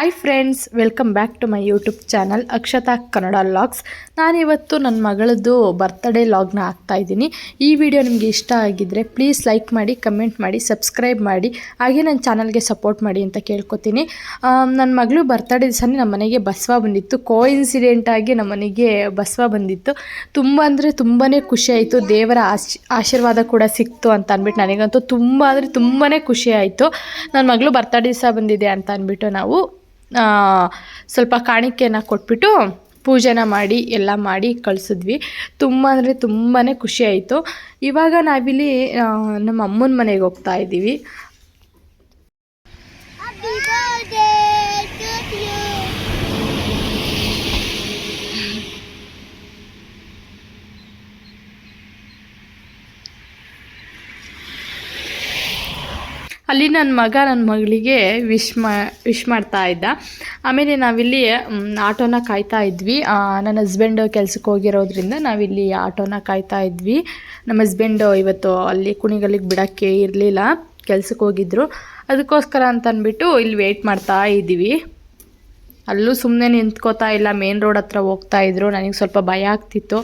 Hi friends welcome back to my YouTube channel Akshata Kannada vlogs ನಾನಿವತ್ತು ನನ್ನ ಮಗಳದ್ದು birthday ಲಾಗ್ನ ಹಾಕ್ತಾ ಇದ್ದೀನಿ. ಈ ವಿಡಿಯೋ ನಿಮಗೆ ಇಷ್ಟ ಆಗಿದ್ದರೆ ಪ್ಲೀಸ್ ಲೈಕ್ ಮಾಡಿ ಕಮೆಂಟ್ ಮಾಡಿ ಸಬ್ಸ್ಕ್ರೈಬ್ ಮಾಡಿ, ಹಾಗೆ ನನ್ನ ಚಾನಲ್ಗೆ ಸಪೋರ್ಟ್ ಮಾಡಿ ಅಂತ ಕೇಳ್ಕೊತೀನಿ. ನನ್ನ ಮಗಳು ಬರ್ತ್ಡೇ ದಿವಸನೇ ನಮ್ಮ ಮನೆಗೆ ಬಸವ ಬಂದಿತ್ತು. ಕೋ ಇನ್ಸಿಡೆಂಟಾಗಿ ನಮ್ಮ ಮನೆಗೆ ಬಸವ ಬಂದಿತ್ತು. ತುಂಬ ಅಂದರೆ ತುಂಬಾ ಖುಷಿ ಆಯಿತು. ದೇವರ ಆಶ್, ಆಶೀರ್ವಾದ ಕೂಡ ಸಿಕ್ತು ಅಂತ ಅಂದ್ಬಿಟ್ಟು ನನಗಂತೂ ತುಂಬ ಅಂದರೆ ತುಂಬಾ ಖುಷಿಯಾಯಿತು ನನ್ನ ಮಗಳು ಬರ್ತಡೇ ದಿವಸ ಬಂದಿದೆ ಅಂತ ಅಂದ್ಬಿಟ್ಟು ನಾವು ಸ್ವಲ್ಪ ಕಾಣಿಕೆಯನ್ನು ಕೊಟ್ಬಿಟ್ಟು ಪೂಜೆನ ಮಾಡಿ, ಎಲ್ಲ ಮಾಡಿ ಕಳಿಸಿದ್ವಿ. ತುಂಬ ಅಂದರೆ ತುಂಬಾ ಖುಷಿ ಆಯಿತು. ಇವಾಗ ನಾವಿಲ್ಲಿ ನಮ್ಮ ಅಮ್ಮನ ಮನೆಗೆ ಹೋಗ್ತಾ ಇದ್ದೀವಿ ಅಲ್ಲಿ ನನ್ನ ಮಗ ನನ್ನ ಮಗಳಿಗೆ ವಿಶ್ ಮಾ, ವಿಶ್ ಮಾಡ್ತಾ ಇದ್ದ. ಆಮೇಲೆ ನಾವಿಲ್ಲಿ ಆಟೋನ ಕಾಯ್ತಾ ಇದ್ವಿ. ನನ್ನ ಹಸ್ಬೆಂಡ್ ಕೆಲ್ಸಕ್ಕೆ ಹೋಗಿರೋದ್ರಿಂದ ನಾವಿಲ್ಲಿ ಆಟೋನ ಕಾಯ್ತಾ ಇದ್ವಿ. ನಮ್ಮ ಹಸ್ಬೆಂಡು ಇವತ್ತು ಅಲ್ಲಿ ಕುಣಿಗಳಿಗೆ ಬಿಡೋಕ್ಕೆ ಇರಲಿಲ್ಲ ಕೆಲ್ಸಕ್ಕೆ ಹೋಗಿದ್ರು. ಅದಕ್ಕೋಸ್ಕರ ಅಂತ ಅಂದ್ಬಿಟ್ಟು ಇಲ್ಲಿ ವೆಯ್ಟ್ ಮಾಡ್ತಾ ಇದ್ದೀವಿ. ಅಲ್ಲೂ ಸುಮ್ಮನೆ ನಿಂತ್ಕೋತಾ ಇಲ್ಲ ಮೇನ್ ರೋಡ್ ಹತ್ರ ಹೋಗ್ತಾ ಇದ್ರು. ನನಗೆ ಸ್ವಲ್ಪ ಭಯ ಆಗ್ತಿತ್ತು.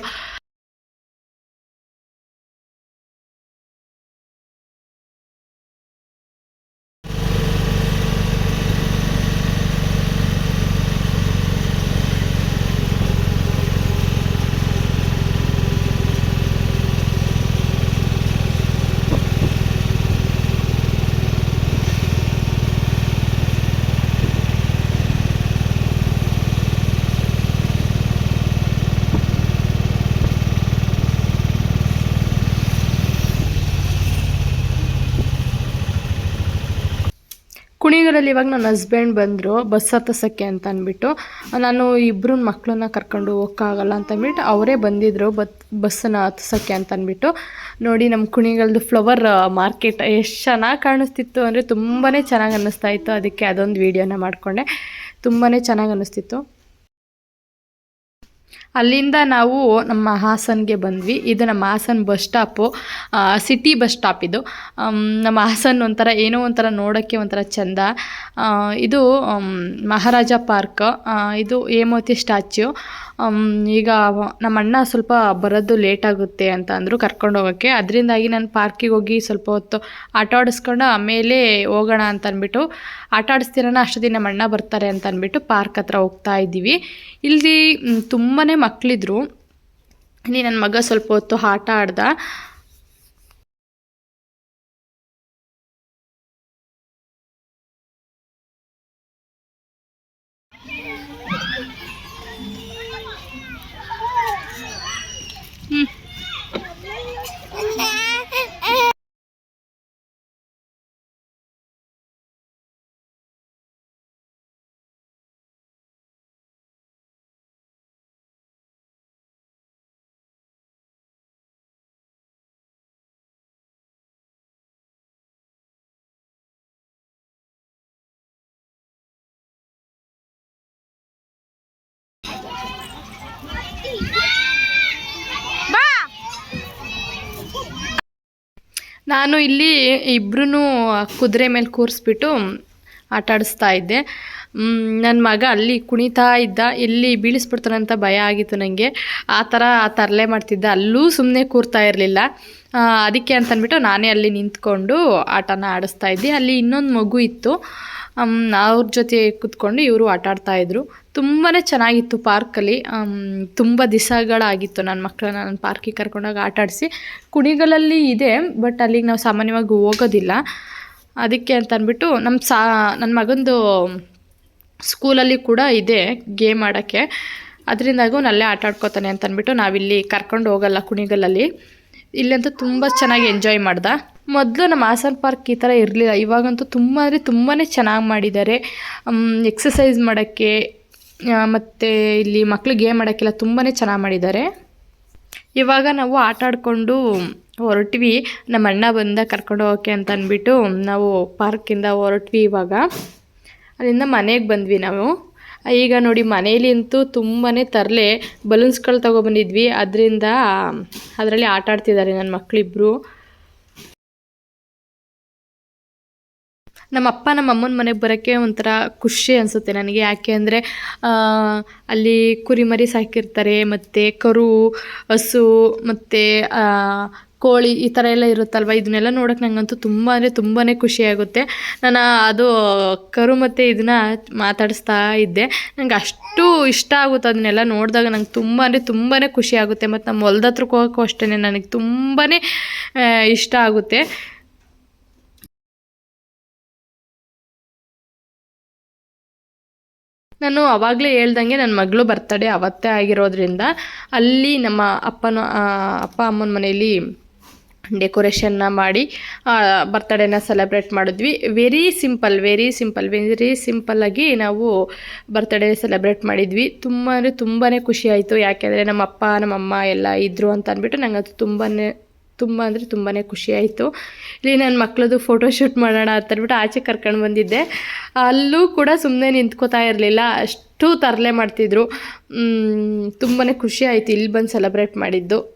ಕುಣಿಗಲಲ್ಲಿ ಇವಾಗ ನನ್ನ ಹಸ್ಬೆಂಡ್ ಬಂದರು ಬಸ್ ಹತ್ತಸಕ್ಕೆ ಅಂತ ಅಂದ್ಬಿಟ್ಟು, ನಾನು ಇಬ್ಬರು ಮಕ್ಕಳನ್ನ ಕರ್ಕೊಂಡು ಹೋಗೋಕ್ಕಾಗಲ್ಲ ಅಂತ ಅಂದ್ಬಿಟ್ಟು ಅವರೇ ಬಂದಿದ್ದರು ಬತ್ ಬಸ್ಸನ್ನ ಹತ್ತಸಕ್ಕೆ ಅಂತ ಅಂದ್ಬಿಟ್ಟು. ನೋಡಿ ನಮ್ಮ ಕುಣಿಗಲ್ದು ಫ್ಲವರ್ ಮಾರ್ಕೆಟ್ ಎಷ್ಟು ಚೆನ್ನಾಗಿ ಕಾಣಿಸ್ತಿತ್ತು ಅಂದರೆ ತುಂಬಾ ಚೆನ್ನಾಗಿ ಅನ್ನಿಸ್ತಾ ಇತ್ತು. ಅದಕ್ಕೆ ಅದೊಂದು ವೀಡಿಯೋನ ಮಾಡಿಕೊಂಡೆ. ತುಂಬಾ ಚೆನ್ನಾಗಿ ಅನ್ನಿಸ್ತಿತ್ತು. ಅಲ್ಲಿಂದ ನಾವು ನಮ್ಮ ಹಾಸನ್ಗೆ ಬಂದ್ವಿ. ಇದು ನಮ್ಮ Hassan bus stop. City bus stop ಇದು. ನಮ್ಮ ಹಾಸನ್ ಒಂಥರ ಏನೋ ಒಂಥರ ನೋಡೋಕ್ಕೆ ಒಂಥರ ಚೆಂದ. ಇದು ಮಹಾರಾಜ ಪಾರ್ಕ್. ಇದು ಹೇಮತಿ ಸ್ಟ್ಯಾಚ್ಯು. ಈಗ ನಮ್ಮ ಅಣ್ಣ ಸ್ವಲ್ಪ ಬರೋದು ಲೇಟ್ ಆಗುತ್ತೆ ಅಂತ ಅಂದರು ಕರ್ಕೊಂಡು ಹೋಗೋಕ್ಕೆ. ಅದರಿಂದಾಗಿ ನಾನು ಪಾರ್ಕಿಗೆ ಹೋಗಿ ಸ್ವಲ್ಪ ಹೊತ್ತು ಆಟ ಆಡಿಸ್ಕೊಂಡು ಆಮೇಲೆ ಹೋಗೋಣ ಅಂತ ಅಂದ್ಬಿಟ್ಟು ಆಟ ಆಡಿಸ್ತೀರನ ಅಷ್ಟೊತ್ತಿಗೆ ನಮ್ಮ ಅಣ್ಣ ಬರ್ತಾರೆ ಅಂತ ಅಂದ್ಬಿಟ್ಟು ಪಾರ್ಕ್ ಹತ್ರ ಹೋಗ್ತಾ ಇದ್ದೀವಿ. ಇಲ್ಲಿ ತುಂಬಾ ಮಕ್ಕಳಿದ್ರು ಇಲ್ಲಿ ನನ್ನ ಮಗ ಸ್ವಲ್ಪ ಹೊತ್ತು ಆಟ ಆಡ್ದ. ನಾನು ಇಲ್ಲಿ ಇಬ್ರೂ ಕುದುರೆ ಮೇಲೆ ಕೂರಿಸ್ಬಿಟ್ಟು ಆಟ ಆಡಿಸ್ತಾ ಇದ್ದೆ. ನನ್ನ ಮಗ ಅಲ್ಲಿ ಕುಣಿತಾ ಇದ್ದ ಎಲ್ಲಿ ಬೀಳಿಸ್ಬಿಡ್ತಾನಂತ ಭಯ ಆಗಿತ್ತು ನನಗೆ ಆ ಥರ ತರಲೆ ಮಾಡ್ತಿದ್ದ. ಅಲ್ಲೂ ಸುಮ್ಮನೆ ಕೂರ್ತಾ ಇರಲಿಲ್ಲ. ಅದಕ್ಕೆ ಅಂತ ಅಂದ್ಬಿಟ್ಟು ನಾನೇ ಅಲ್ಲಿ ನಿಂತ್ಕೊಂಡು ಆಟನ ಆಡಿಸ್ತಾ ಇದ್ದೆ. ಅಲ್ಲಿ ಇನ್ನೊಂದು ಮಗು ಇತ್ತು. ಅವ್ರ ಜೊತೆ ಕೂತ್ಕೊಂಡು ಇವರು ಆಟ ಆಡ್ತಾ ಇದ್ರು. ತುಂಬಾ ಚೆನ್ನಾಗಿತ್ತು ಪಾರ್ಕಲ್ಲಿ. ತುಂಬ ದಿವಸಗಳಾಗಿತ್ತು ನನ್ನ ಮಕ್ಕಳನ್ನ ನಾನು ಪಾರ್ಕಿಗೆ ಕರ್ಕೊಂಡೋಗಿ ಆಟ ಆಡಿಸಿ ಕುಣಿಗಲಲ್ಲಿ ಇದೆ, ಬಟ್ ಅಲ್ಲಿಗೆ ನಾವು ಸಾಮಾನ್ಯವಾಗಿ ಹೋಗೋದಿಲ್ಲ. ಅದಕ್ಕೆ ಅಂತ ಅಂದ್ಬಿಟ್ಟು ನಮ್ಮ ಸಾ ನನ್ನ ಮಗಂದು ಸ್ಕೂಲಲ್ಲಿ ಕೂಡ ಇದೆ ಗೇಮ್ ಆಡೋಕ್ಕೆ. ಅದರಿಂದಾಗೂ ನಲ್ಲೇ ಆಟ ಆಡ್ಕೋತಾನೆ ಅಂತ ಅಂದ್ಬಿಟ್ಟು ನಾವಿಲ್ಲಿ ಕರ್ಕೊಂಡು ಹೋಗಲ್ಲ ಕುಣಿಗಲಲ್ಲಿ. ಇಲ್ಲಂತೂ ತುಂಬ ಚೆನ್ನಾಗಿ ಎಂಜಾಯ್ ಮಾಡ್ದ. ಮೊದಲು ನಮ್ಮ ಹಾಸನ್ ಪಾರ್ಕ್ ಈ ಥರ ಇರಲಿಲ್ಲ. ಇವಾಗಂತೂ ತುಂಬ ಅಂದರೆ ತುಂಬಾ ಚೆನ್ನಾಗಿ ಮಾಡಿದ್ದಾರೆ. ಎಕ್ಸಸೈಸ್ ಮಾಡೋಕ್ಕೆ ಮತ್ತು ಇಲ್ಲಿ ಮಕ್ಳು ಗೇಮ್ ಆಡೋಕ್ಕೆಲ್ಲ ತುಂಬಾ ಚೆನ್ನಾಗಿ ಮಾಡಿದ್ದಾರೆ. ಇವಾಗ ನಾವು ಆಟ ಆಡಿಕೊಂಡು ಹೊರಟ್ವಿ. ನಮ್ಮ ಅಣ್ಣ ಬಂದ ಕರ್ಕೊಂಡು ಹೋಗೋಕ್ಕೆ ಅಂತ ಅಂದ್ಬಿಟ್ಟು ನಾವು ಪಾರ್ಕಿಂದ ಹೊರಟ್ವಿ ಇವಾಗ. ಅಲ್ಲಿಂದ ಮನೆಗೆ ಬಂದ್ವಿ ನಾವು. ಈಗ ನೋಡಿ ಮನೇಲಿ ಅಂತೂ ತುಂಬಾ ತರಲೆ ಬಲೂನ್ಸ್ಗಳು ತೊಗೊಬಂದಿದ್ವಿ ಅದರಿಂದ, ಅದರಲ್ಲಿ ಆಟ ಆಡ್ತಿದ್ದಾರೆ ನನ್ನ ಮಕ್ಕಳಿಬ್ರು ನಮ್ಮ ಅಪ್ಪ ನಮ್ಮ ಅಮ್ಮನ ಮನೆಗೆ ಬರೋಕ್ಕೆ ಒಂಥರ ಖುಷಿ ಅನಿಸುತ್ತೆ ನನಗೆ. ಯಾಕೆ ಅಂದರೆ ಅಲ್ಲಿ ಕುರಿಮರಿ ಸಾಕಿರ್ತಾರೆ, ಮತ್ತು ಕರು, ಹಸು, ಮತ್ತು ಕೋಳಿ ಈ ಥರ ಎಲ್ಲ ಇರುತ್ತಲ್ವ? ಇದನ್ನೆಲ್ಲ ನೋಡೋಕೆ ನನಗಂತೂ ತುಂಬ ಅಂದರೆ ತುಂಬಾ ಖುಷಿಯಾಗುತ್ತೆ ನಾನು ಅದು ಕರು ಮತ್ತು ಇದನ್ನ ಮಾತಾಡಿಸ್ತಾ ಇದ್ದೆ. ನನಗೆ ಅಷ್ಟು ಇಷ್ಟ ಆಗುತ್ತೆ ಅದನ್ನೆಲ್ಲ ನೋಡಿದಾಗ. ನಂಗೆ ತುಂಬ ಅಂದರೆ ತುಂಬಾ ಖುಷಿ ಆಗುತ್ತೆ. ಮತ್ತು ನಮ್ಮ ಹೊಲ್ದ ಹತ್ರಕ್ಕೆ ಹೋಗೋಕ್ಕೂ ಅಷ್ಟೇ ನನಗೆ ತುಂಬಾ ಇಷ್ಟ ಆಗುತ್ತೆ. ನಾನು ಅವಾಗಲೇ ಹೇಳ್ದಂಗೆ ನನ್ನ ಮಗಳು ಬರ್ತಡೇ ಅವತ್ತೇ ಆಗಿರೋದ್ರಿಂದ ಅಲ್ಲಿ ನಮ್ಮ ಅಪ್ಪನ ಅಪ್ಪ ಅಮ್ಮನ ಮನೆಯಲ್ಲಿ ಡೆಕೋರೇಷನ್ನ ಮಾಡಿ ಬರ್ತಡೇನ ಸೆಲೆಬ್ರೇಟ್ ಮಾಡಿದ್ವಿ. Very simple very simple very ಸಿಂಪಲ್ಲಾಗಿ ನಾವು ಬರ್ತಡೇ ಸೆಲೆಬ್ರೇಟ್ ಮಾಡಿದ್ವಿ. ತುಂಬ ಅಂದರೆ ತುಂಬಾ ಖುಷಿ ಆಯಿತು. ಯಾಕೆಂದರೆ ನಮ್ಮ ಅಪ್ಪ ನಮ್ಮಮ್ಮ ಎಲ್ಲ ಇದ್ದರು ಅಂತ ಅಂದ್ಬಿಟ್ಟು ನಂಗೆ ಅದು ತುಂಬಾ ತುಂಬ ಅಂದರೆ ತುಂಬಾ ಖುಷಿ ಆಯಿತು. ಇಲ್ಲಿ ನನ್ನ ಮಕ್ಕಳದು ಫೋಟೋ ಶೂಟ್ ಮಾಡೋಣ ಅಂತ ಅಂದ್ಬಿಟ್ಟು ಆಚೆ ಕರ್ಕೊಂಡು ಬಂದಿದ್ದೆ. ಅಲ್ಲೂ ಕೂಡ ಸುಮ್ಮನೆ ನಿಂತ್ಕೋತಾ ಇರಲಿಲ್ಲ. ಅಷ್ಟು ತರಲೆ ಮಾಡ್ತಿದ್ರು. ತುಂಬಾ ಖುಷಿ ಆಯಿತು ಇಲ್ಲಿ ಬಂದು ಸೆಲೆಬ್ರೇಟ್ ಮಾಡಿದ್ದು.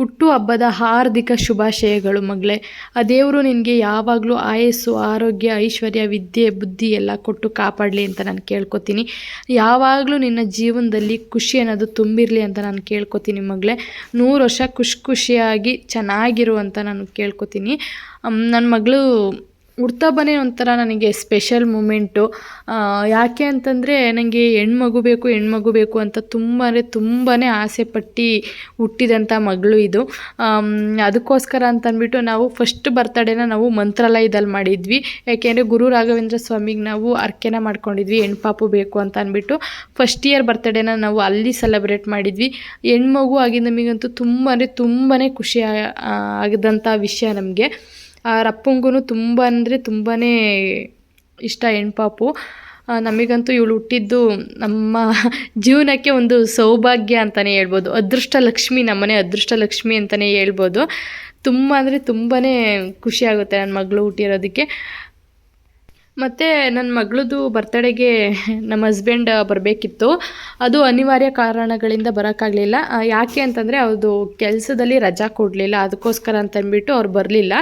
ಹುಟ್ಟು ಹಬ್ಬದ ಹಾರ್ದಿಕ ಶುಭಾಶಯಗಳು ಮಗಳೇ. ಆ ದೇವರು ನಿನಗೆ ಯಾವಾಗಲೂ ಆಯಸ್ಸು, ಆರೋಗ್ಯ, ಐಶ್ವರ್ಯ, ವಿದ್ಯೆ, ಬುದ್ಧಿ ಎಲ್ಲ ಕೊಟ್ಟು ಕಾಪಾಡಲಿ ಅಂತ ನಾನು ಕೇಳ್ಕೊತೀನಿ. ಯಾವಾಗಲೂ ನಿನ್ನ ಜೀವನದಲ್ಲಿ ಖುಷಿ ಅನ್ನೋದು ತುಂಬಿರಲಿ ಅಂತ ನಾನು ಕೇಳ್ಕೊತೀನಿ ಮಗಳೇ. ನೂರು ವರ್ಷ ಖುಷಿ ಖುಷಿಯಾಗಿ ಚೆನ್ನಾಗಿರು ಅಂತ ನಾನು ಕೇಳ್ಕೊತೀನಿ. ನನ್ನ ಮಗಳು ಹುಡ್ತಬ್ಬನೇ ಒಂಥರ ನನಗೆ ಸ್ಪೆಷಲ್ ಮೂಮೆಂಟು ಯಾಕೆ ಅಂತಂದರೆ ನನಗೆ ಹೆಣ್ಮಗು ಬೇಕು ಹೆಣ್ಮಗು ಬೇಕು ಅಂತ ತುಂಬ ಅಂದರೆ ತುಂಬಾ ಆಸೆ ಪಟ್ಟು ಹುಟ್ಟಿದಂಥ ಮಗಳು ಇದು. ಅದಕ್ಕೋಸ್ಕರ ಅಂತ ಅಂದ್ಬಿಟ್ಟು ನಾವು ಫಸ್ಟ್ ಬರ್ತಡೇನ ನಾವು ಮಂತ್ರಾಲಯದಲ್ಲಿ ಮಾಡಿದ್ವಿ. ಯಾಕೆಂದರೆ ಗುರು ರಾಘವೇಂದ್ರ ಸ್ವಾಮಿಗೆ ನಾವು ಅರ್ಕೆನ ಮಾಡ್ಕೊಂಡಿದ್ವಿ, ಹೆಣ್ಪಾಪು ಬೇಕು ಅಂತ ಅಂದ್ಬಿಟ್ಟು. ಫಸ್ಟ್ ಇಯರ್ ಬರ್ತಡೇನ ನಾವು ಅಲ್ಲಿ ಸೆಲೆಬ್ರೇಟ್ ಮಾಡಿದ್ವಿ. ಹೆಣ್ಮಗು ಆಗಿ ನಮಗಂತೂ ತುಂಬ ಅಂದರೆ ತುಂಬಾ ಖುಷಿ ಆಗಿದಂಥ ವಿಷಯ ನಮಗೆ. ಅವ್ರ ಅಪ್ಪಂಗೂ ತುಂಬ ಅಂದರೆ ತುಂಬಾ ಇಷ್ಟ ಹೆಣ್ಪಾಪು. ಆ, ನಮಗಂತೂ ಇವಳು ಹುಟ್ಟಿದ್ದು ನಮ್ಮ ಜೀವನಕ್ಕೆ ಒಂದು ಸೌಭಾಗ್ಯ ಅಂತಲೇ ಹೇಳ್ಬೋದು. ಅದೃಷ್ಟ ಲಕ್ಷ್ಮಿ ನಮ್ಮನೆ ಅದೃಷ್ಟ ಲಕ್ಷ್ಮಿ ಅಂತಲೇ ಹೇಳ್ಬೋದು. ತುಂಬ ಅಂದರೆ ತುಂಬಾ ಖುಷಿ ಆಗುತ್ತೆ ನನ್ನ ಮಗಳು ಹುಟ್ಟಿರೋದಕ್ಕೆ. ಮತ್ತು ನನ್ನ ಮಗಳದು ಬರ್ತಡೇಗೆ ನಮ್ಮ ಹಸ್ಬೆಂಡ್ ಬರಬೇಕಿತ್ತು. ಅದು ಅನಿವಾರ್ಯ ಕಾರಣಗಳಿಂದ ಬರೋಕ್ಕಾಗಲಿಲ್ಲ. ಯಾಕೆ ಅಂತಂದರೆ ಅವ್ರದ್ದು ಕೆಲಸದಲ್ಲಿ ರಜಾ ಕೊಡಲಿಲ್ಲ. ಅದಕ್ಕೋಸ್ಕರ ಅಂತಂದ್ಬಿಟ್ಟು ಅವ್ರು ಬರಲಿಲ್ಲ.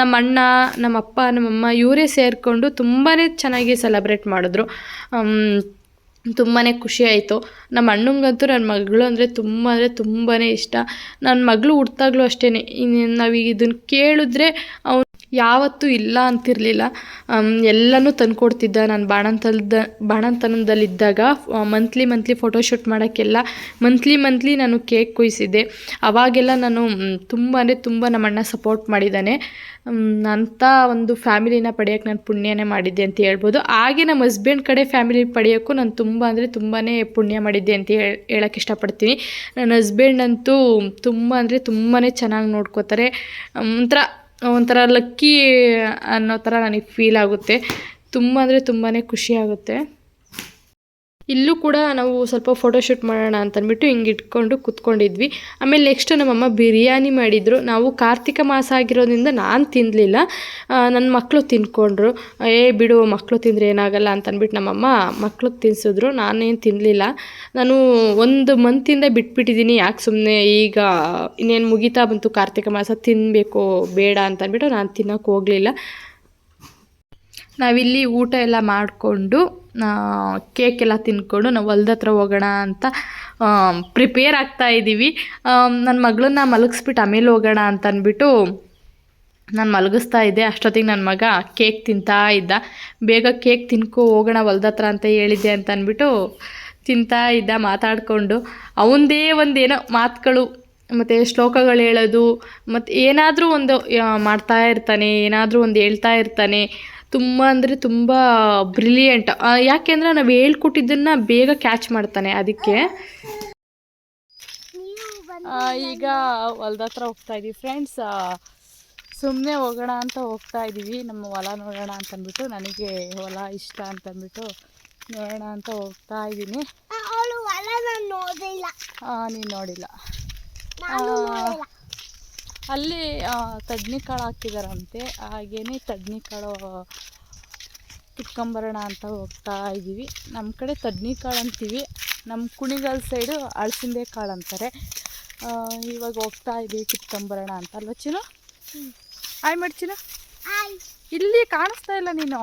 ನಮ್ಮ ಅಣ್ಣ, ನಮ್ಮ ಅಪ್ಪ ನಮ್ಮಮ್ಮ ಇವರೇ ಸೇರಿಕೊಂಡು ತುಂಬಾ ಚೆನ್ನಾಗಿ ಸೆಲೆಬ್ರೇಟ್ ಮಾಡಿದ್ರು. ತುಂಬಾ ಖುಷಿ ಆಯಿತು. ನಮ್ಮ ಅಣ್ಣಂಗಂತೂ ನನ್ನ ಮಗಳು ಅಂದರೆ ತುಂಬ ಅಂದರೆ ತುಂಬಾ ಇಷ್ಟ. ನನ್ನ ಮಗಳು ಹುಡ್ತಾಗ್ಲೂ ಅಷ್ಟೇ ನಾವು ಇದನ್ನು ಕೇಳಿದ್ರೆ ಅವ್ನು ಯಾವತ್ತೂ ಇಲ್ಲ ಅಂತಿರಲಿಲ್ಲ. ಎಲ್ಲನೂ ತಂದ್ಕೊಡ್ತಿದ್ದ ನಾನು ಬಾಣಂತನದ ಬಾಣಂತನದಲ್ಲಿದ್ದಾಗ ಮಂತ್ಲಿ ಮಂತ್ಲಿ ಫೋಟೋಶೂಟ್ ಮಾಡೋಕ್ಕೆಲ್ಲ ಮಂತ್ಲಿ ಮಂತ್ಲಿ ನಾನು ಕೇಕ್ ಕೊಯ್ಸಿದ್ದೆ. ಅವಾಗೆಲ್ಲ ನಾನು ತುಂಬ ಅಂದರೆ ತುಂಬ ನಮ್ಮಣ್ಣ ಸಪೋರ್ಟ್ ಮಾಡಿದ್ದಾನೆ ಅಂಥ ಒಂದು ಫ್ಯಾಮಿಲಿನ ಪಡೆಯೋಕ್ಕೆ ನಾನು ಪುಣ್ಯನೇ ಮಾಡಿದ್ದೆ ಅಂತ ಹೇಳ್ಬೋದು. ಹಾಗೆ ನಮ್ಮ ಹಸ್ಬೆಂಡ್ ಕಡೆ ಫ್ಯಾಮಿಲಿ ಪಡೆಯೋಕ್ಕೂ ನಾನು ತುಂಬ ಅಂದರೆ ತುಂಬಾ ಪುಣ್ಯ ಮಾಡಿದ್ದೆ ಅಂತ ಹೇಳಿ ಹೇಳೋಕ್ಕೆ ಇಷ್ಟಪಡ್ತೀನಿ. ನನ್ನ ಹಸ್ಬೆಂಡ್ ಅಂತೂ ತುಂಬ ಅಂದರೆ ತುಂಬಾ ಚೆನ್ನಾಗಿ ನೋಡ್ಕೋತಾರೆ. ಒಂಥರ ಒಂಥರ ಲಕ್ಕಿ ಅನ್ನೋ ಥರ ನನಗೆ ಫೀಲ್ ಆಗುತ್ತೆ. ತುಂಬ ಅಂದರೆ ತುಂಬಾ ಖುಷಿ ಆಗುತ್ತೆ. ಇಲ್ಲೂ ಕೂಡ ನಾವು ಸ್ವಲ್ಪ ಫೋಟೋಶೂಟ್ ಮಾಡೋಣ ಅಂತಂದ್ಬಿಟ್ಟು ಹಿಂಗೆ ಇಟ್ಕೊಂಡು ಕೂತ್ಕೊಂಡಿದ್ವಿ. ಆಮೇಲೆ ನೆಕ್ಸ್ಟ್ ನಮ್ಮಮ್ಮ ಬಿರಿಯಾನಿ ಮಾಡಿದರು. ನಾವು ಕಾರ್ತಿಕ ಮಾಸ ಆಗಿರೋದ್ರಿಂದ ನಾನು ತಿನ್ನಲಿಲ್ಲ ನನ್ನ ಮಕ್ಕಳು ತಿನ್ಕೊಂಡ್ರು. ಏ, ಬಿಡು ಮಕ್ಕಳು ತಿಂದರೆ ಏನಾಗಲ್ಲ ಅಂತಂದ್ಬಿಟ್ಟು ನಮ್ಮಮ್ಮ ಮಕ್ಳಿಗೆ ತಿನ್ಸಿದ್ರು. ನಾನೇನು ತಿನ್ನಲಿಲ್ಲ ನಾನು ಒಂದು ಮಂತಿಂದ ಬಿಟ್ಬಿಟ್ಟಿದ್ದೀನಿ ಯಾಕೆ ಸುಮ್ಮನೆ ಈಗ ಇನ್ನೇನು ಮುಗಿತಾ ಬಂತು ಕಾರ್ತಿಕ ಮಾಸ ತಿನ್ನಬೇಕು ಬೇಡ ಅಂತಂದ್ಬಿಟ್ಟು ನಾನು ತಿನ್ನೋಕೆ ಹೋಗಲಿಲ್ಲ. ನಾವಿಲ್ಲಿ ಊಟ ಎಲ್ಲ ಮಾಡಿಕೊಂಡು ಕೇಕ್ ಎಲ್ಲ ತಿನ್ಕೊಂಡು ನಾವು ಹೊಲ್ದ ಹತ್ರ ಹೋಗೋಣ ಅಂತ ಪ್ರಿಪೇರ್ ಆಗ್ತಾ ಇದ್ದೀವಿ. ನನ್ನ ಮಗಳನ್ನ ಮಲಗಿಸ್ಬಿಟ್ಟು ಆಮೇಲೆ ಹೋಗೋಣ ಅಂತ ಅಂದ್ಬಿಟ್ಟು ನಾನು ಮಲಗಿಸ್ತಾ ಇದ್ದೆ. ಅಷ್ಟೊತ್ತಿಗೆ ನನ್ನ ಮಗ ಕೇಕ್ ತಿಂತಾ ಇದ್ದ. ಬೇಗ ಕೇಕ್ ತಿನ್ಕೊ, ಹೋಗೋಣ ಹೊಲ್ದ ಹತ್ರ ಅಂತ ಹೇಳಿದ್ದೆ ಅಂತ ಅಂದ್ಬಿಟ್ಟು ತಿಂತಾ ಇದ್ದ, ಮಾತಾಡಿಕೊಂಡು. ಅವನದೇ ಒಂದೇನೋ ಮಾತುಗಳು, ಮತ್ತು ಶ್ಲೋಕಗಳು ಹೇಳೋದು ಮತ್ತು ಏನಾದರೂ ಒಂದು ಮಾಡ್ತಾ ಇರ್ತಾನೆ, ಏನಾದರೂ ಒಂದು ಹೇಳ್ತಾ ಇರ್ತಾನೆ. ತುಂಬ ಅಂದರೆ ತುಂಬ ಬ್ರಿಲಿಯಂಟ್ ಯಾಕೆಂದರೆ ನಾವು ಹೇಳ್ಕೊಟ್ಟಿದ್ದನ್ನು ಬೇಗ ಕ್ಯಾಚ್ ಮಾಡ್ತಾನೆ ಅದಕ್ಕೆ. ಈಗ ಹೊಲ್ದ ಹತ್ರ ಹೋಗ್ತಾ ಇದ್ದೀವಿ ಫ್ರೆಂಡ್ಸ್ ಸುಮ್ಮನೆ ಹೋಗೋಣ ಅಂತ ಹೋಗ್ತಾ ಇದ್ದೀವಿ ನಮ್ಮ ಹೊಲ ನೋಡೋಣ ಅಂತಂದ್ಬಿಟ್ಟು ನನಗೆ ಹೊಲ ಇಷ್ಟ ಅಂತಂದ್ಬಿಟ್ಟು ನೋಡೋಣ ಅಂತ ಹೋಗ್ತಾ ಇದ್ದೀನಿ ಹಾಂ ನೀನು ನಾನು ನೋಡಿಲ್ಲ ನೀನು ನೋಡಿಲ್ಲ ನಾನು ಆ, ನೋಡಿಲ್ಲ ಅಲ್ಲಿ ತಡ್ನಿ ಕಾಳು ಹಾಕಿದಾರಂತೆ. ಹಾಗೇನೆ ತಡ್ನಿ ಕಾಳು ಕಿತ್ಕೊಂಬರೋಣ ಅಂತ ಹೋಗ್ತಾ ಇದ್ದೀವಿ ನಮ್ಮ ಕಡೆ ತಡ್ನಿ ಕಾಳು ಅಂತೀವಿ. ನಮ್ಮ ಕುಣಿಗಲ್ ಸೈಡು ಅಳಸಿಂದೆ ಕಾಳು ಅಂತಾರೆ. ಇವಾಗ ಹೋಗ್ತಾ ಇದ್ದೀವಿ ಕಿತ್ಕೊಂಬರೋಣ ಅಂತ. ಅಲ್ವ ಚಿನ್ನು? ಆಯ್ ಮಾಡಿ ಚಿನ್ನು. ಆಯ್ ಇಲ್ಲಿ ಕಾಣಿಸ್ತಾ ಇಲ್ಲ ನೀನು.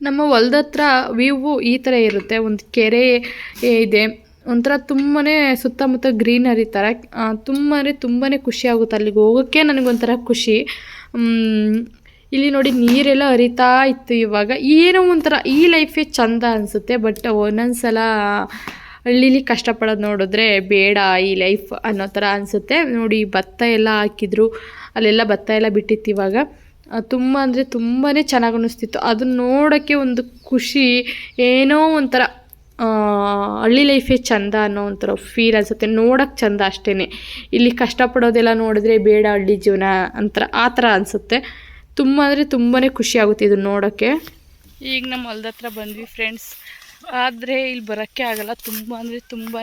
ನಮ್ಮ ಹೊಲ್ದ ಹತ್ರ ವ್ಯೂವು ಈ ಥರ ಇರುತ್ತೆ. ಒಂದು ಕೆರೆ ಇದೆ. ಒಂಥರ ತುಂಬಾ ಸುತ್ತಮುತ್ತ ಗ್ರೀನರಿ ಥರ ತುಂಬ ತುಂಬಾ ಖುಷಿ ಆಗುತ್ತೆ ಅಲ್ಲಿಗೆ ಹೋಗೋಕ್ಕೆ ನನಗೊಂಥರ ಖುಷಿ. ಇಲ್ಲಿ ನೋಡಿ ನೀರೆಲ್ಲ ಹರಿತಾ ಇತ್ತು ಇವಾಗ. ಏನೋ ಒಂಥರ ಈ ಲೈಫೇ ಚಂದ ಅನಿಸುತ್ತೆ ಬಟ್ ಒಂದೊಂದು ಸಲ ಹಳ್ಳೀಲಿ ಕಷ್ಟಪಡೋದು ನೋಡಿದ್ರೆ ಬೇಡ ಈ ಲೈಫ್ ಅನ್ನೋ ಥರ ಅನಿಸುತ್ತೆ. ನೋಡಿ ಭತ್ತ ಎಲ್ಲ ಹಾಕಿದ್ರು, ಅಲ್ಲೆಲ್ಲ ಭತ್ತ ಎಲ್ಲ ಬಿಟ್ಟಿತ್ತು ಇವಾಗ. ತುಂಬ ಅಂದರೆ ತುಂಬಾ ಚೆನ್ನಾಗಿ ಅನ್ನಿಸ್ತಿತ್ತು. ಅದನ್ನ ನೋಡೋಕ್ಕೆ ಒಂದು ಖುಷಿ, ಏನೋ ಒಂಥರ ಹಳ್ಳಿ ಲೈಫೇ ಚಂದ ಅನ್ನೋ ಒಂಥರ ಫೀಲ್ ಅನಿಸುತ್ತೆ. ನೋಡೋಕ್ಕೆ ಚಂದ ಅಷ್ಟೇ ಇಲ್ಲಿ ಕಷ್ಟಪಡೋದೆಲ್ಲ ನೋಡಿದ್ರೆ ಬೇಡ ಹಳ್ಳಿ ಜೀವನ ಅಂತರ, ಆ ಥರ ಅನಿಸುತ್ತೆ. ತುಂಬ ಅಂದರೆ ತುಂಬಾ ಖುಷಿ ಆಗುತ್ತೆ ಇದನ್ನ ನೋಡೋಕ್ಕೆ ಈಗ ನಮ್ಮ ಹೊಲ್ದ ಹತ್ರ ಬಂದ್ವಿ ಫ್ರೆಂಡ್ಸ್ ಆದರೆ ಇಲ್ಲಿ ಬರೋಕ್ಕೆ ಆಗಲ್ಲ. ತುಂಬ ಅಂದರೆ ತುಂಬಾ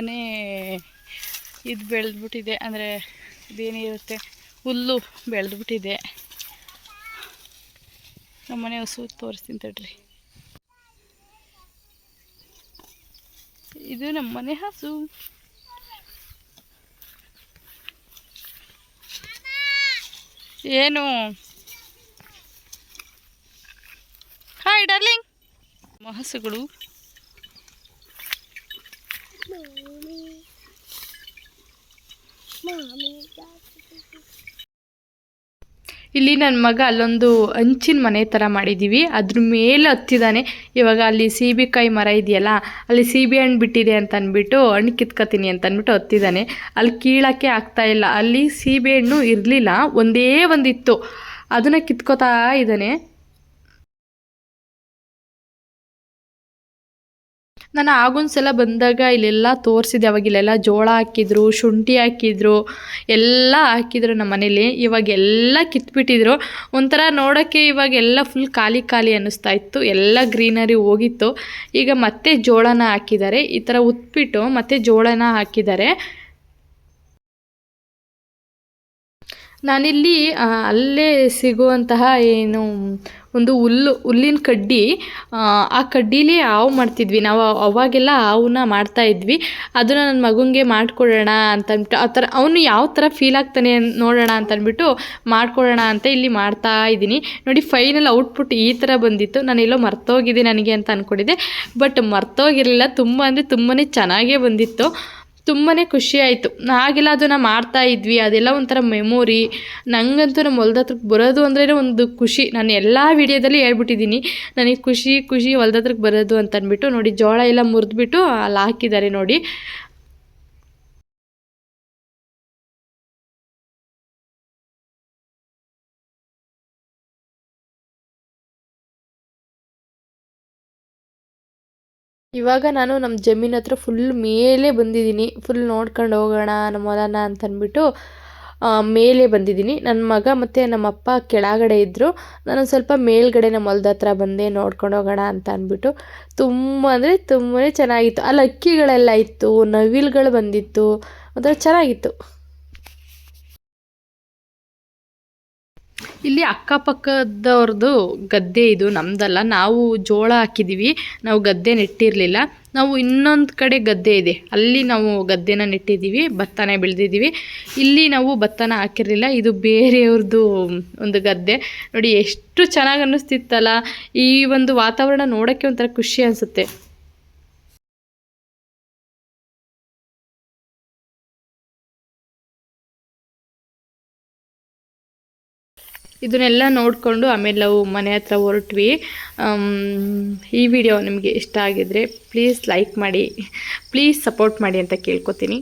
ಇದು ಬೆಳೆದ್ಬಿಟ್ಟಿದೆ. ಅಂದರೆ ಇದೇನಿರುತ್ತೆ ಹುಲ್ಲು ಬೆಳೆದ್ಬಿಟ್ಟಿದೆ. ನಮ್ಮನೆ ಹಸು ತೋರಿಸ್ತೀನಿ ತಡ್ರಿ. ಇದು ನಮ್ಮನೆ ಹಸು. ಏನು? ಹಾಯ್ ಡಾರ್ಲಿಂಗ್ ಹಸುಗಳು ಮಾಮಿ. ಇಲ್ಲಿ ನನ್ನ ಮಗ ಅಲ್ಲೊಂದು ಹಂಚಿನ ಮನೆ ಥರ ಮಾಡಿದ್ದೀವಿ ಅದ್ರ ಮೇಲೆ ಹತ್ತಿದ್ದಾನೆ ಇವಾಗ ಅಲ್ಲಿ ಸೀಬೆಕಾಯಿ ಮರ ಇದೆಯಲ್ಲ, ಅಲ್ಲಿ ಸೀಬೆ ಹಣ್ಣು ಬಿಟ್ಟಿದೆ ಅಂತ ಅಂದ್ಬಿಟ್ಟು ಹಣ್ಣು ಕಿತ್ಕೊತೀನಿ ಅಂತ ಅಂದ್ಬಿಟ್ಟು ಹತ್ತಿದ್ದಾನೆ ಅಲ್ಲಿ ಕೀಳಕ್ಕೆ ಆಗ್ತಾ ಇಲ್ಲ. ಅಲ್ಲಿ ಸೀಬೆ ಹಣ್ಣು ಇರಲಿಲ್ಲ. ಒಂದೇ ಒಂದಿತ್ತು. ಅದನ್ನು ಕಿತ್ಕೋತಾ ಇದ್ದಾನೆ ನಾನು ಆಗೊಂದ್ಸಲ ಬಂದಾಗ ಇಲ್ಲೆಲ್ಲ ತೋರಿಸಿದೆ ಅವಾಗ ಇಲ್ಲೆಲ್ಲ ಜೋಳ ಹಾಕಿದ್ರು, ಶುಂಠಿ ಹಾಕಿದ್ರು, ಎಲ್ಲ ಹಾಕಿದ್ರು ನಮ್ಮ ಮನೇಲಿ. ಇವಾಗ ಎಲ್ಲ ಕಿತ್ಬಿಟ್ಟಿದ್ರು. ಒಂಥರ ನೋಡೋಕ್ಕೆ ಇವಾಗ ಎಲ್ಲ ಫುಲ್ ಖಾಲಿ ಖಾಲಿ ಅನ್ನಿಸ್ತಾ ಇತ್ತು. ಎಲ್ಲ ಗ್ರೀನರಿ ಹೋಗಿತ್ತು. ಈಗ ಮತ್ತೆ ಜೋಳನ ಹಾಕಿದ್ದಾರೆ. ಈ ಥರ ಉತ್ಬಿಟ್ಟು ಮತ್ತೆ ಜೋಳನ ಹಾಕಿದ್ದಾರೆ. ನಾನಿಲ್ಲಿ ಅಲ್ಲೇ ಸಿಗುವಂತಹ ಏನು ಒಂದು ಹುಲ್ಲು ಹುಲ್ಲಿನ ಕಡ್ಡಿ ಆ, ಕಡ್ಡಿಲಿ ಹಾವು ಮಾಡ್ತಿದ್ವಿ. ನಾವು ಅವಾಗೆಲ್ಲ ಹಾವನ್ನ ಮಾಡ್ತಾ ಇದ್ವಿ. ಅದನ್ನು ನನ್ನ ಮಗನಿಗೆ ಮಾಡ್ಕೊಡೋಣ ಅಂತಂದ್ಬಿಟ್ಟು ಆ ಥರ ಅವನು ಯಾವ ಥರ ಫೀಲ್ ಆಗ್ತಾನೆ ನೋಡೋಣ ಅಂತಂದ್ಬಿಟ್ಟು ಮಾಡ್ಕೊಡೋಣ ಅಂತ ಇಲ್ಲಿ ಮಾಡ್ತಾ ಇದ್ದೀನಿ. ನೋಡಿ ಫೈನಲ್ ಔಟ್ಪುಟ್ ಈ ಥರ ಬಂದಿತ್ತು. ನಾನು ಎಲ್ಲೋ ಮರ್ತೋಗಿದೆ ನನಗೆ ಅಂತ ಅಂದ್ಕೊಂಡಿದ್ದೆ ಬಟ್ ಮರ್ತೋಗಿರಲಿಲ್ಲ. ತುಂಬ ಅಂದರೆ ತುಂಬಾ ಚೆನ್ನಾಗೇ ಬಂದಿತ್ತು. ತುಂಬಾ ಖುಷಿ ಆಯಿತು. ಹಾಗೆಲ್ಲ ಅದನ್ನು ಮಾಡ್ತಾ ಇದ್ವಿ. ಅದೆಲ್ಲ ಒಂಥರ ಮೆಮೊರಿ ನನಗಂತೂ ನಮ್ಮ ಹೊಲ್ದ ಹತ್ರಕ್ಕೆ ಬರೋದು ಅಂದ್ರೆ ಒಂದು ಖುಷಿ. ನಾನು ಎಲ್ಲ ವಿಡಿಯೋದಲ್ಲಿ ಹೇಳ್ಬಿಟ್ಟಿದ್ದೀನಿ ನನಗೆ ಖುಷಿ ಖುಷಿ ಹೊಲ್ದ ಹತ್ರಕ್ಕೆ ಬರೋದು ಅಂತ ಅಂದ್ಬಿಟ್ಟು ನೋಡಿ ಜೋಳ ಎಲ್ಲ ಮುರಿದ್ಬಿಟ್ಟು ಅಲ್ಲಿ ಹಾಕಿದ್ದಾರೆ ನೋಡಿ. ಇವಾಗ ನಾನು ನಮ್ಮ ಜಮೀನ್ ಹತ್ರ ಫುಲ್ ಮೇಲೆ ಬಂದಿದ್ದೀನಿ. ಫುಲ್ ನೋಡ್ಕೊಂಡು ಹೋಗೋಣ, ನಮ್ಮ ಹೊಲನ ಅಂತ ಅಂದ್ಬಿಟ್ಟು ಮೇಲೆ ಬಂದಿದ್ದೀನಿ. ನನ್ನ ಮಗ ಮತ್ತು ನಮ್ಮ ಅಪ್ಪ ಕೆಳಗಡೆ ಇದ್ದರು ನಾನು ಸ್ವಲ್ಪ ಮೇಲ್ಗಡೆ ನಮ್ಮ ಹೊಲದ ಹತ್ರ ಬಂದೆ, ನೋಡ್ಕೊಂಡು ಹೋಗೋಣ ಅಂತ ಅಂದ್ಬಿಟ್ಟು. ತುಂಬ ಅಂದರೆ ತುಂಬಾ ಚೆನ್ನಾಗಿತ್ತು. ಅಲ್ಲಿ ಅಕ್ಕಿಗಳೆಲ್ಲ ಇತ್ತು, ನವಿಲುಗಳು ಬಂದಿತ್ತು. ಒಂಥರ ಚೆನ್ನಾಗಿತ್ತು. ಇಲ್ಲಿ ಅಕ್ಕಪಕ್ಕದವ್ರದ್ದು ಗದ್ದೆ ಇದು, ನಮ್ದಲ್ಲ. ನಾವು ಜೋಳ ಹಾಕಿದ್ದೀವಿ ನಾವು ಗದ್ದೆ ನೆಟ್ಟಿರಲಿಲ್ಲ. ನಾವು ಇನ್ನೊಂದು ಕಡೆ ಗದ್ದೆ ಇದೆ. ಅಲ್ಲಿ ನಾವು ಗದ್ದೆನ ನೆಟ್ಟಿದ್ದೀವಿ ಭತ್ತನ ಬೆಳೆದಿದ್ದೀವಿ ಇಲ್ಲಿ ನಾವು ಭತ್ತನ ಹಾಕಿರಲಿಲ್ಲ. ಇದು ಬೇರೆಯವ್ರದ್ದು ಒಂದು ಗದ್ದೆ. ನೋಡಿ, ಎಷ್ಟು ಚೆನ್ನಾಗಿ ಅನ್ನಿಸ್ತಿತ್ತಲ್ಲ. ಈ ಒಂದು ವಾತಾವರಣ ನೋಡೋಕ್ಕೆ ಒಂಥರ ಖುಷಿ ಅನಿಸುತ್ತೆ. ಇದನ್ನೆಲ್ಲ ನೋಡಿಕೊಂಡು ಆಮೇಲೆ ನಾವು ಮನೆ ಹತ್ರ ಹೊರಟ್ವಿ. ಈ ವಿಡಿಯೋ ನಿಮಗೆ ಇಷ್ಟ ಆಗಿದ್ರೆ ಪ್ಲೀಸ್ ಲೈಕ್ ಮಾಡಿ ಪ್ಲೀಸ್ ಸಪೋರ್ಟ್ ಮಾಡಿ ಅಂತ ಕೇಳ್ಕೊತೀನಿ.